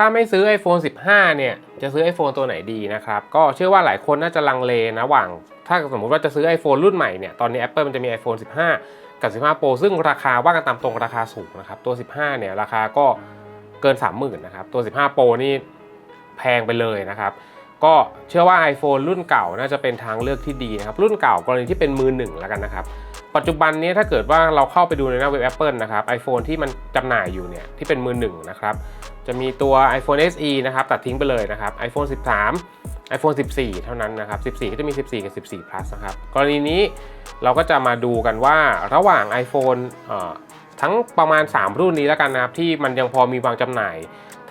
ถ้าไม่ซื้อ iPhone 15 เนี่ย จะซื้อ iPhone ตัวไหนดีนะครับ ก็เชื่อว่าหลายคนน่าจะลังเลนะหว่าง ถ้าสมมุติว่าจะซื้อ iPhone รุ่นใหม่เนี่ย ตอนนี้ Apple มันจะมี iPhone 15 กับ 15 Pro ซึ่งราคาว่ากันตามตรงราคาสูงนะครับ ตัว 15 เนี่ย ราคาก็เกิน 30,000นะครับ ตัว 15 Pro นี่แพงไปเลยนะครับ ก็เชื่อว่า iPhone รุ่นเก่าน่าจะเป็นทางเลือกที่ดีนะครับ รุ่นเก่ากรณีที่เป็นมือหนึ่งแล้วกันนะครับ ปัจจุบันนี้ถ้าเกิดว่าเราเข้าไปดูในหน้าเว็บ Apple นะครับ iPhone ที่มันจำหน่ายอยู่เนี่ยที่เป็นมือหนึ่งนะครับจะมีตัว iPhone SE นะครับตัดทิ้งไปเลยนะครับ iPhone 13 iPhone 14 เท่านั้นนะครับ 14 ก็จะมี 14 กับ 14 plus นะครับกรณีนี้เราก็จะมาดูกันว่าระหว่าง iPhone ทั้งประมาณ 3 รุ่นนี้แล้วกันนะครับ ที่มันยังพอมีวางจำหน่าย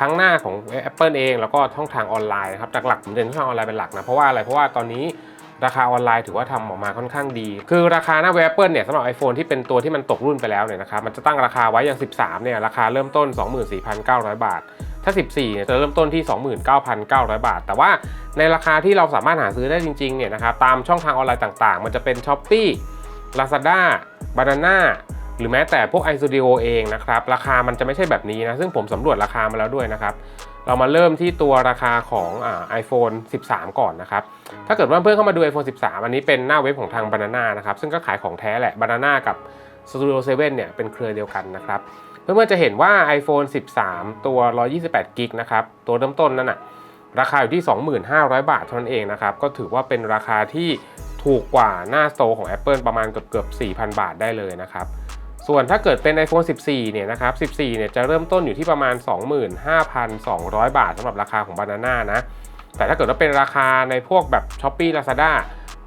ทั้งหน้าของ Apple เอง แล้วก็ช่องทางออนไลน์นะครับหลักๆผมเน้นช่องทางออนไลน์เป็นหลักนะเพราะว่าอะไรเพราะว่าตอนนี้ ราคาออนไลน์ถือว่าทำออกมาค่อนข้างดี คือราคาหน้าเว็บ Apple เนี่ยสำหรับ iPhone ที่เป็นตัวที่มันตกรุ่นไปแล้วเนี่ยนะครับมันจะตั้งราคาไว้อย่าง 13เนี่ยราคาเริ่มต้น 24,900 บาท ถ้า 14เนี่ยจะเริ่มต้นที่ 29,900 บาท แต่ว่าในราคาที่เราสามารถหาซื้อได้จริงๆเนี่ยนะครับตามช่องทางออนไลน์ต่างๆ มันจะเป็น Shopee Lazada Banana หรือแม้แต่พวก iStudio เองนะครับ ราคามันจะไม่ใช่แบบนี้นะ ซึ่งผมสำรวจราคามาแล้วด้วยนะครับ เรามาเริ่มที่ตัวราคาของไอ่า iPhone 13 ก่อนนะครับ ถ้าเกิดว่าเพื่อนเข้ามาดู iPhone 13 อันนี้เป็นหน้าเว็บของทาง Banana นะครับ ซึ่งก็ขายของแท้แหละ Banana กับ Studio 7เนี่ยเป็นเครือเดียวกันนะครับ เพื่อนๆจะเห็นว่า iPhone 13 ตัว 128กิกนะครับ ตัวเริ่มต้นนั่นน่ะราคาอยู่ที่ 2,500 บาทเท่านั้นเองนะครับ ก็ถือว่าเป็นราคาที่ถูกกว่าหน้าโตร์ของ Apple ประมาณเกือบเกือบ4,000 บาทได้เลยนะครับ ส่วนถ้าเกิดเป็น iPhone 14 เนี่ยนะครับ 14 เนี่ยจะเริ่มต้นอยู่ที่ประมาณ 25,200 บาทสำหรับราคาของ Banana นะ แต่ถ้าเกิดว่าเป็นราคาในพวกแบบ Shopee Lazada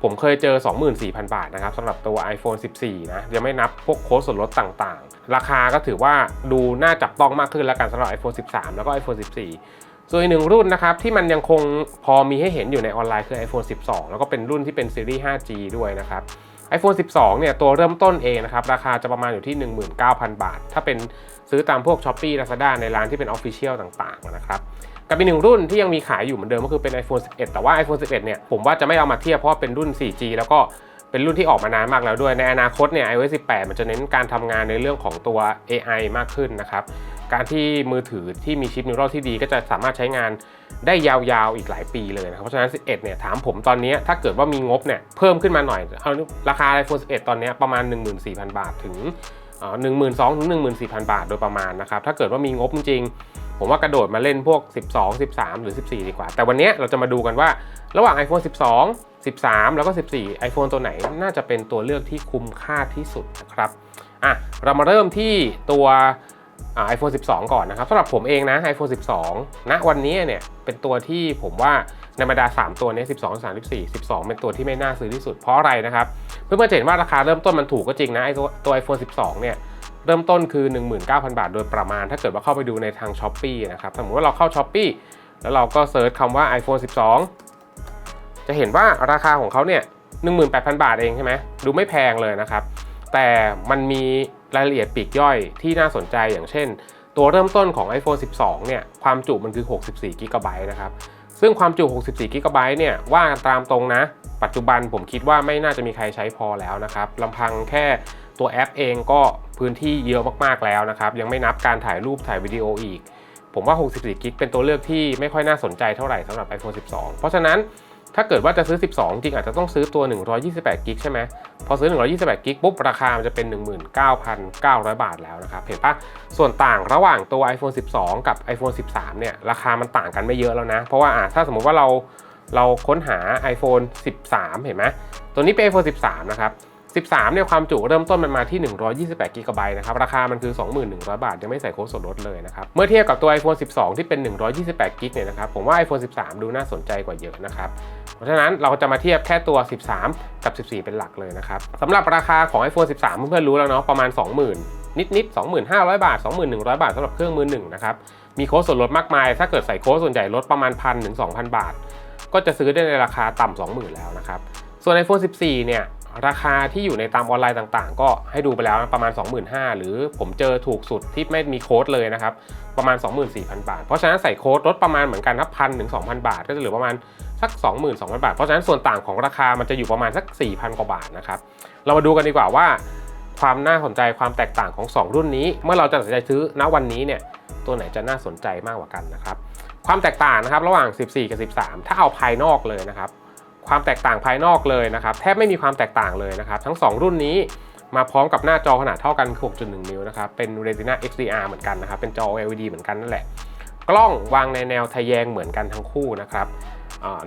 ผมเคยเจอ 24,000 บาทนะครับสำหรับตัว iPhone 14 นะ ยังไม่นับพวกโค้ดส่วนลดต่างๆ ราคาก็ถือว่าดูน่าจับต้องมากขึ้นแล้วกันสำหรับ iPhone 13 แล้วก็ iPhone 14 ส่วนอีกหนึ่งรุ่นนะครับที่มันยังคงพอมีให้เห็นอยู่ในออนไลน์คือ iPhone 12 แล้วก็เป็นรุ่นที่เป็นซีรีส์ 5G ด้วยนะครับ iPhone 12 เนี่ย ตัวเริ่มต้นเองนะครับ ราคาจะประมาณอยู่ที่ 19,000 บาท ถ้าเป็นซื้อตามพวก Shopee Lazada ในร้านที่เป็น Official ต่าง ๆ นะครับกับอีกหนึ่งรุ่นที่ยังมีขายอยู่เหมือนเดิมก็คือเป็น iPhone 11 แต่ว่า iPhone 11 เนี่ย ผมว่าจะไม่เอามาเทียบเพราะเป็นรุ่น 4G แล้วก็เป็นรุ่นที่ออกมานานมากแล้วด้วย ในอนาคตเนี่ย iOS 18 มันจะเน้นการทำงานในเรื่องของตัว AI มากขึ้นนะครับ การที่มือถือที่มีชิปนิวรัลที่ดีก็จะสามารถใช้งาน ได้ยาวๆอีกหลายปีเลยนะครับ เพราะฉะนั้น 11 เนี่ยถามผมตอนนี้ถ้าเกิดว่ามีงบเนี่ยเพิ่มขึ้นมาหน่อย เอาราคา iPhone 11 ตอนนี้ประมาณ 14,000 บาทถึงหนึ่งหมื่นสองถึงหนึ่งหมื่นสี่พันบาทโดยประมาณนะครับ ถ้าเกิดว่ามีงบจริง ผมว่ากระโดดมาเล่นพวก 12 13 หรือ 14 ดีกว่า แต่วันนี้เราจะมาดูกันว่าระหว่าง iPhone 12 13 แล้วก็ 14 iPhone ตัวไหนน่าจะเป็นตัวเลือกที่คุ้มค่าที่สุดนะครับ อะ เรามาเริ่มที่ตัว ไอ่า iPhone 12 ก่อนนะครับสำหรับผมเองนะ iPhone 12ณวันนี้เนี่ยเป็นตัวที่ผมว่าในบรรดา 3 ตัวนี้ 12 34 12 เป็นตัวที่ไม่น่าซื้อที่สุดเพราะอะไรนะครับ เพื่อนๆจะเห็นว่าราคาเริ่มต้นมันถูกก็จริงนะไอตัวตัว iPhone 12 เนี่ยเริ่มต้นคือ 19,000 บาทโดยประมาณ ถ้าเกิดว่าเข้าไปดูในทาง s h อ p e e นะครับสมมติว่าเราเข้า s h อ p e e แล้วเราก็เซิร์ชคำว่า iPhone 12 จะเห็นว่าราคาของเขาเนี่ย18,000 บาทเองใช่ไหมดูไม่แพงเลยนะครับ แต่มันมี รายละเอียดปีกย่อยที่น่าสนใจอย่างเช่น ตัวเริ่มต้นของ iPhone 12 เนี่ย ความจุมันคือ 64 g b นะครับ ซึ่งความจุ 64 g b เนี่ย ว่ากันตามตรงนะ ปัจจุบันผมคิดว่าไม่น่าจะมีใครใช้พอแล้วนะครับลำพังแค่ตัวแอปเองก็พื้นที่เยอะมากๆแล้วนะครับ ยังไม่นับการถ่ายรูปถ่ายวิดีโออีก ผมว่า 64กิกเป็นตัวเลือกที่ไม่ค่อยน่าสนใจเท่าไหร่สำหรับ iPhone 12 เพราะฉะนั้น ถ้าเกิดว่าจะซื้อ 12จริงอาจจะต้องซื้อตัว 128 กิกใช่ไหมพอซื้อ 128 กิกปุ๊บ ราคามันจะเป็น 19,900 บาทแล้วนะครับ เห็นปะส่วนต่างระหว่างตัว iPhone 12 กับ iPhone 13 เนี่ย ราคามันต่างกันไม่เยอะแล้วนะ เพราะว่าถ้าสมมุติว่าเราเราค้นหา iPhone 13 เห็นไหมตัวนี้เป็น iPhone 13 นะครับ 13เนี่ยความจุเริ่มต้นมันมาที่ 128 กิกะไบต์นะครับ ราคามันคือ 21,000 บาท ยังไม่ใส่โค้ดส่วนลดเลยนะครับ เมื่อเทียบกับตัว iPhone 12 ที่เป็น 128 กิกเนี่ยนะครับ ผมว่า iPhone 13 ดูน่าสนใจกว่าเยอะนะครับ เพราะฉะนั้นเราจะมาเทียบแค่ตัว 13 กับ 14 เป็นหลักเลยนะครับสำหรับราคาของ iPhone 13 เพื่อนๆรู้แล้วเนาะประมาณ 20,000นิดๆ25,000 บาท 2,100 บาทสำหรับเครื่องมือหนึ่งนะครับ มีโค้ดส่วนลดมากมาย ถ้าเกิดใส่โค้ดส่วนใหญ่ลดประมาณ1,000ถึง2,000 บาท ก็จะซื้อได้ในราคาต่ำ20,000 แล้วนะครับ ส่วน iPhone 14 เนี่ย ราคาที่อยู่ในตามออนไลน์ต่างๆ ก็ให้ดูไปแล้วประมาณ 25,000 หรือผมเจอถูกสุดที่ไม่มีโค้ดเลยนะครับ ประมาณ 24,000 บาท เพราะฉะนั้นใส่โค้ดลดประมาณเหมือนกันนะพันถึง2,000 บาท ก็จะเหลือประมาณสัก 22,000 บาท เพราะฉะนั้นส่วนต่างของราคามันจะอยู่ประมาณสัก 4,000 กว่าบาทนะครับ เรามาดูกันดีกว่าว่า ความน่าสนใจความแตกต่างของ 2 รุ่นนี้ เมื่อเราจะตัดสินใจซื้อณวันนี้เนี่ยตัวไหนจะน่าสนใจมากกว่ากันนะครับความแตกต่างนะครับระหว่าง 14 กับ 13 ถ้าเอาภายนอกเลยนะครับ ความแตกต่างภายนอกเลยนะครับ แทบไม่มีความแตกต่างเลยนะครับ ทั้ง 2 รุ่นนี้มาพร้อมกับหน้าจอขนาดเท่ากัน 6.1 นิ้วนะครับ เป็น Retina XDR เหมือนกันนะครับ เป็นจอ LED เหมือนกันนั่นแหละ กล้องวางในแนวทะแยงเหมือนกันทั้งคู่นะครับ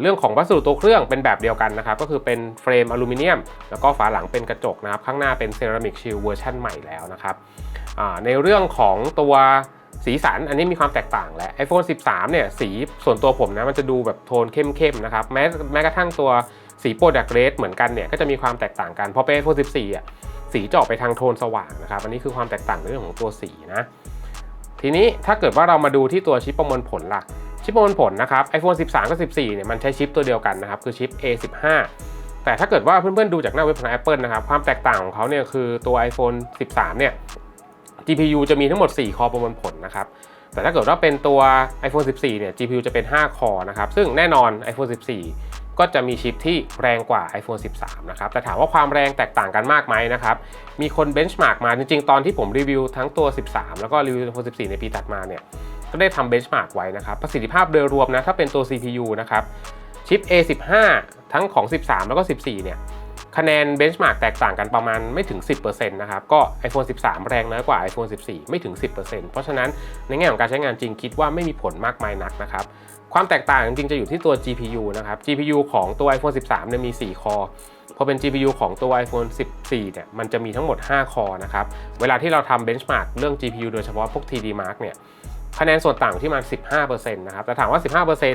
เรื่องของวัสดุตัวเครื่องเป็นแบบเดียวกันนะครับ ก็คือเป็นเฟรมอลูมิเนียม แล้วก็ฝาหลังเป็นกระจกนะครับ ข้างหน้าเป็นเซรามิกชิลเวอร์ชันใหม่แล้วนะครับในเรื่องของตัว สีสันอันนี้มีความแตกต่างและ iPhone 13 เนี่ยสีส่วนตัวผมนะมันจะดูแบบโทนเข้มๆนะครับแม้แม้กระทั่งตัวสีโปรดักเรสเหมือนกันเนี่ยก็จะมีความแตกต่างกันพอเป็น iPhone 14 อะสีจะออกไปทางโทนสว่างนะครับอันนี้คือความแตกต่างในเรื่องของตัวสีนะทีนี้ถ้าเกิดว่าเรามาดูที่ตัวชิปประมวลผลล่ะชิปประมวลผลนะครับ iPhone 13 กับ 14 เนี่ยมันใช้ชิปตัวเดียวกันนะครับคือชิป A15 แต่ถ้าเกิดว่าเพื่อนๆดูจากหน้าเว็บของ Apple นะครับความแตกต่างของเขาเนี่ยคือตัว iPhone 13 เนี่ย GPU จะมีทั้งหมด 4 คอประมวลผลนะครับ แต่ถ้าเกิดว่าเป็นตัว iPhone 14 เนี่ย GPU จะเป็น 5 คอนะครับ ซึ่งแน่นอน iPhone 14 ก็จะมีชิปที่แรงกว่า iPhone 13 นะครับ แต่ถามว่าความแรงแตกต่างกันมากไหมนะครับ มีคนเบนช์มาร์กมาจริงๆ ตอนที่ผมรีวิวทั้งตัว 13 แล้วก็รีวิว iPhone 14 ในปีถัดมาเนี่ย ก็ได้ทำเบนช์มาร์กไว้นะครับ ประสิทธิภาพโดยรวมนะ ถ้าเป็นตัว CPU นะครับ ชิป A15 ทั้งของ 13 แล้วก็ 14 เนี่ย คะแนนเบนช์มาร์กแตกต่างกันประมาณไม่ถึง 10%นะครับ ก็ iPhone 13 แรงน้อยกว่า iPhone 14 ไม่ถึง 10%เพราะฉะนั้นในแง่ของการใช้งานจริงคิดว่าไม่มีผลมากมายนักนะครับ ความแตกต่างจริงๆจะอยู่ที่ตัว GPU นะครับ GPU ของตัว iPhone 13เนี่ยมี 4 คอพอเป็น GPU ของตัว iPhone 14 เนี่ย มันจะมีทั้งหมด 5 คอนะครับ เวลาที่เราทำ benchmark เรื่อง GPU โดยเฉพาะพวก TD Mark เนี่ย คะแนนส่วนต่างที่มัน15%นะครับ แต่ถามว่า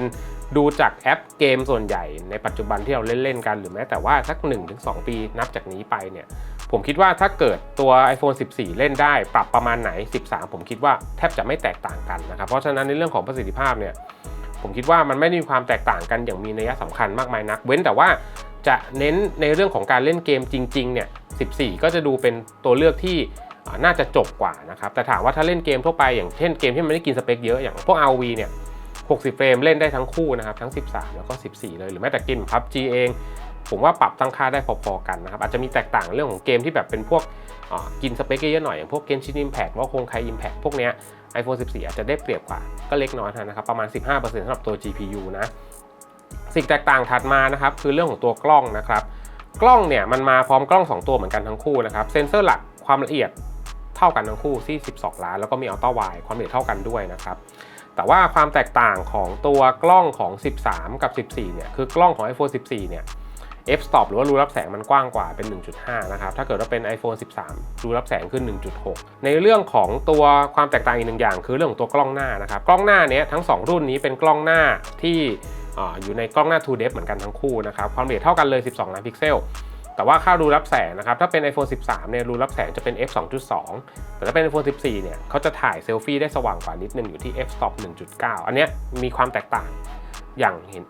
15%ดูจากแอปเกมส่วนใหญ่ในปัจจุบันที่เราเล่น ๆ กัน หรือแม้แต่ว่าสัก 1-2 ปีนับจากนี้ไปเนี่ย ผมคิดว่าถ้าเกิดตัว iPhone 14 เล่นได้ ปรับประมาณไหน 13 ผมคิดว่าแทบจะไม่แตกต่างกันนะครับ เพราะฉะนั้นในเรื่องของประสิทธิภาพเนี่ย ผมคิดว่ามันไม่ได้มีความแตกต่างกันอย่างมีนัยสำคัญมากมายนัก เว้นแต่ว่าจะเน้นในเรื่องของการเล่นเกมจริง ๆ เนี่ย 14 ก็จะดูเป็นตัวเลือกที่ น่าจะจบกว่านะครับ แต่ถามว่าถ้าเล่นเกมทั่วไปอย่างเช่นเกมที่มันไม่ได้กินสเปคเยอะอย่างพวก RV เนี่ย 60 เฟรมเล่นได้ทั้งคู่นะครับ ทั้ง 13 แล้วก็ 14 เลย หรือแม้แต่เกม PUBG เอง ผมว่าปรับตั้งค่าได้พอๆกันนะครับ อาจจะมีแตกต่างเรื่องของเกมที่แบบเป็นพวกกินสเปคเยอะหน่อยอย่างพวกเกมชิน Impact ว่าคงไค Impact พวกเนี้ย iPhone 14 อาจจะได้เปรียบกว่า ก็เล็กน้อยนั้นนะครับ ประมาณ 15%สำหรับตัว GPU นะ สิ่งแตกต่างถัดมานะครับคือเรื่องของตัวกล้องนะครับ กล้องเนี่ยมันมาพร้อมกล้อง 2 ตัวเหมือนกันทั้งคู่นะครับ เซนเซอร์หลักความละเอียด เท่ากันทั้งคู่ที่ 12 ล้าน แล้วก็มีอัลตร้าไวความละเอียดเท่ากันด้วยนะครับแต่ว่าความแตกต่างของตัวกล้องของ 13 กับ 14 เนี่ยคือกล้องของ iPhone 14 เนี่ย f stop หรือว่ารูรับแสงมันกว้างกว่าเป็น 1.5 นะครับ ถ้าเกิดว่าเป็น iPhone 13 รูรับแสงขึ้น 1.6 ในเรื่องของตัวความแตกต่างอีกหนึ่งอย่าง คือเรื่องของตัวกล้องหน้านะครับ กล้องหน้าเนี้ยทั้ง 2 รุ่นนี้เป็นกล้องหน้าที่อยู่ในกล้องหน้า True Depth เหมือนกันทั้งคู่นะครับ ความละเอียดเท่ากันเลย 12 ล้านพิกเซล แต่ว่าค่ารูรับแสงนะครับ ถ้าเป็น iPhone 13 เนี่ยรูรับแสงจะเป็น f 2.2 แต่ถ้าเป็น iPhone 14 เนี่ยเขาจะถ่ายเซลฟี่ได้สว่างกว่านิดนึงอยู่ที่ f stop 1.9 อันเนี้ยมีความแตกต่างอย่างเห็น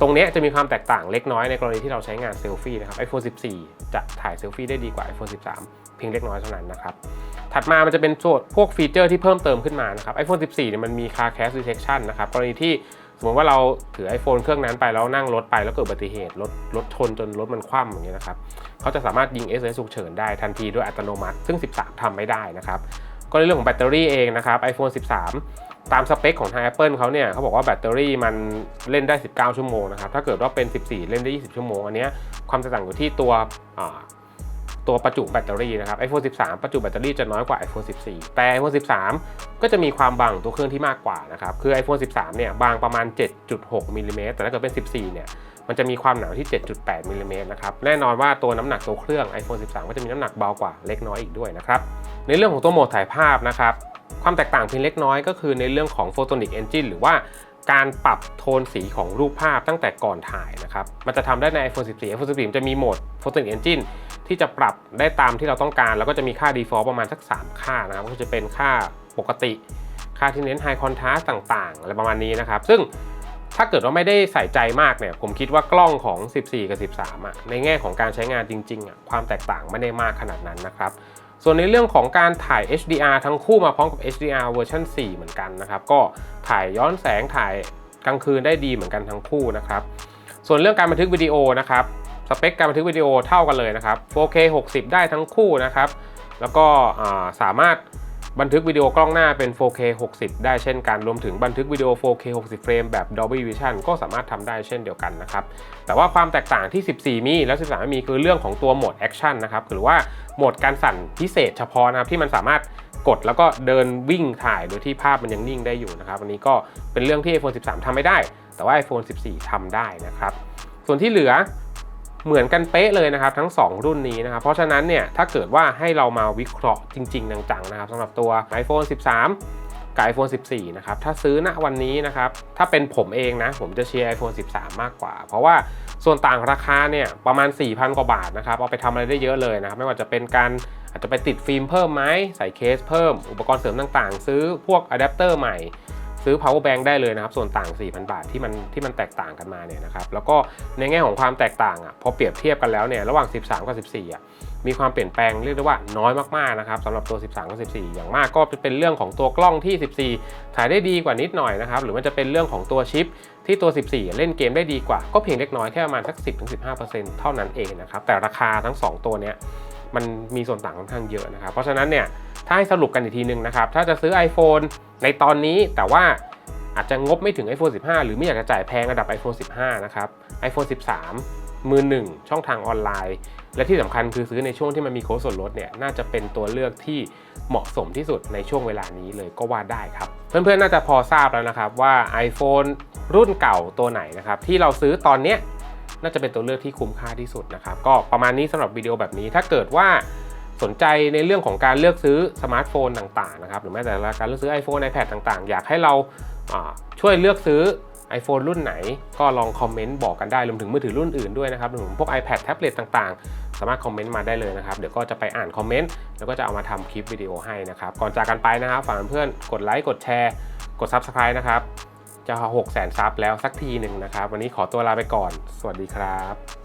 ตรงนี้จะมีความแตกต่างเล็กน้อยในกรณีที่เราใช้งานเซลฟี่นะครับ iPhone 14 จะถ่ายเซลฟี่ได้ดีกว่า iPhone 13 เพียงเล็กน้อยเท่านั้นนะครับ ถัดมามันจะเป็นส่วนพวกฟีเจอร์ที่เพิ่มเติมขึ้นมานะครับ iPhone 14 เนี่ยมันมี Car Crash Detection นะครับ กรณีที่ สมมติว่าเราถือ iPhone เครื่องนั้นไปแล้วนั่งรถไปแล้วเกิดอุบัติเหตุรถรถชนจนรถมันคว่ำอย่างเงี้ยนะครับเขาจะสามารถยิง SOS ฉุกเฉินได้ทันทีด้วยอัตโนมัติ ซึ่ง 13ทำไม่ได้นะครับก็ในเรื่องของแบตเตอรี่เองนะครับ iPhone 13 ตามสเปคของทาง Apple เขาเนี่ยเขาบอกว่าแบตเตอรี่มันเล่นได้ 19 ชั่วโมงนะครับถ้าเกิดว่าเป็น 14 เล่นได้ 20 ชั่วโมง อันเนี้ยความแตกต่างอยู่ที่ตัวอ่า ตัวประจุแบตเตอรี่นะครับ iPhone 13 ประจุแบตเตอรี่จะน้อยกว่า iPhone 14 แต่ iPhone 13 ก็จะมีความบางตัวเครื่องที่มากกว่านะครับ คือ iPhone 13 เนี่ยบางประมาณ 7.6มิลลิเมตรแต่ถ้าเกิดเป็น 14 เนี่ย มันจะมีความหนาที่ 7.8มิลลิเมตรนะครับ แน่นอนว่าตัวน้ำหนักตัวเครื่อง iPhone 13 ก็จะมีน้ำหนักเบากว่าเล็กน้อยอีกด้วยนะครับ ในเรื่องของตัวโหมดถ่ายภาพนะครับ ความแตกต่างเพียงเล็กน้อยก็คือในเรื่องของ Photonic Engine หรือว่า การปรับโทนสีของรูปภาพตั้งแต่ก่อนถ่ายนะครับ มันจะทำได้ใน iPhone 14 iPhone 14 จะมีโหมด Photo Engine ที่จะปรับได้ตามที่เราต้องการ แล้วก็จะมีค่า default ประมาณสัก 3 ค่านะครับ ก็จะเป็นค่าปกติ ค่าที่เน้น High Contrast ต่างๆ อะไรประมาณนี้นะครับ ซึ่งถ้าเกิดว่าไม่ได้ใส่ใจมากเนี่ย ผมคิดว่ากล้องของ 14 กับ 13อะ ในแง่ของการใช้งานจริงๆอะ ความแตกต่างไม่ได้มากขนาดนั้นนะครับ ส่วนในเรื่องของการถ่าย HDR ทั้งคู่มาพร้อมกับ HDR เวอร์ชัน4 เหมือนกันนะครับ ก็ถ่ายย้อนแสงถ่ายกลางคืนได้ดีเหมือนกันทั้งคู่นะครับ ส่วนเรื่องการบันทึกวิดีโอนะครับสเปคการบันทึกวิดีโอเท่ากันเลยนะครับ 4K 60 ได้ทั้งคู่นะครับ แล้วก็สามารถ บันทึกวิดีโอกล้องหน้าเป็น 4K 60 ได้เช่นกัน รวมถึงบันทึกวิดีโอ 4K 60 เฟรมแบบ Dolby Vision ก็สามารถทำได้เช่นเดียวกันนะครับ แต่ว่าความแตกต่างที่ 14 มีแล้ว13ไม่มีคือเรื่องของตัวโหมด Action นนะครับ หรือว่าโหมดการสั่นพิเศษเฉพาะนะครับที่มันสามารถกดแล้วก็เดินวิ่งถ่ายโดยที่ภาพมันยังนิ่งได้อยู่นะครับอันนี้ก็เป็นเรื่องที่ iPhone 13ทำไม่ได้ แต่ว่า iPhone 14ทำได้นะครับ ส่วนที่เหลือ เหมือนกันเป๊ะเลยนะครับทั้ง 2 รุ่นนี้นะครับเพราะฉะนั้นเนี่ยถ้าเกิดว่าให้เรามาวิเคราะห์จริง ๆ จังๆนะครับสำหรับตัว iPhone 13 กับ iPhone 14 นะครับถ้าซื้อณวันนี้นะครับถ้าเป็นผมเองนะ ผมจะเชียร์ iPhone 13 มากกว่า เพราะว่าส่วนต่างราคาเนี่ยประมาณ 4,000 กว่าบาทนะครับเอาไปทำอะไรได้เยอะเลยนะครับไม่ว่าจะเป็นการอาจจะไปติดฟิล์มเพิ่มไหมใส่เคสเพิ่ม อุปกรณ์เสริมต่างๆ ซื้อพวกอะแดปเตอร์ใหม่ ซื้อ power bank ได้เลยนะครับ ส่วนต่าง 4,000 บาทที่มันที่มันแตกต่างกันมาเนี่ยนะครับแล้วก็ในแง่ของความแตกต่างอะพอเปรียบเทียบกันแล้วเนี่ยระหว่าง 13 กับ 14อะมีความเปลี่ยนแปลงเรียกได้ว่าน้อยมากๆนะครับสำหรับตัว 13 กับ 14 อย่างมากก็จะเป็นเรื่องของตัวกล้องที่ 14 ถ่ายได้ดีกว่านิดหน่อยนะครับหรือมันจะเป็นเรื่องของตัวชิปที่ตัว 14 เล่นเกมได้ดีกว่า ก็เพียงเล็กน้อยแค่ประมาณสัก 10-15%เท่านั้นเองนะครับแต่ราคาทั้ง 2 ตัวเนี้ยมันมีส่วนต่างค่อนข้างเยอะนะครับเพราะฉะนั้นเนี่ย ถ้าให้สรุปกันอีกทีหนึงนะครับ ถ้าจะซื้อ iPhone ในตอนนี้แต่ว่าอาจจะงบไม่ถึง iPhone 15 หรือไม่อยากจะจ่ายแพงระดับ iPhone 15 นะครับ iPhone 13 มือหนึ่งช่องทางออนไลน์ และที่สำคัญคือซื้อในช่วงที่มันมีโค้ดส่วนลดเนี่ยน่าจะเป็นตัวเลือกที่เหมาะสมที่สุดในช่วงเวลานี้เลยก็ว่าได้ครับ เพื่อนๆ น่าจะพอทราบแล้วนะครับว่า iPhone รุ่นเก่าตัวไหนนะครับที่เราซื้อตอนเนี้ยน่าจะเป็นตัวเลือกที่คุ้มค่าที่สุดนะครับ ก็ประมาณนี้สำหรับวิดีโอแบบนี้ถ้าเกิดว่า สนใจในเรื่องของการเลือกซื้อสมาร์ทโฟนต่างๆนะครับหรือแม้แต่การเลือกซื้อ iPhone iPad ต่างๆ อยากให้เราช่วยเลือกซื้อ iPhone รุ่นไหนก็ลองคอมเมนต์บอกกันได้รวมถึงมือถือรุ่นอื่นด้วยนะครับรวมถึงพวก iPad แท็บเล็ตต่างๆ สามารถคอมเมนต์มาได้เลยนะครับ เดี๋ยวก็จะไปอ่านคอมเมนต์แล้วก็จะเอามาทำคลิปวิดีโอให้นะครับ ก่อนจากกันไปนะครับฝากเพื่อนกดไลค์กดแชร์ กด Subscribe นะครับ จะ6 0 0 0 0ซับแล้วสักทีหนึ่งนะครับ วันนี้ขอตัวลาไปก่อน สวัสดีครับ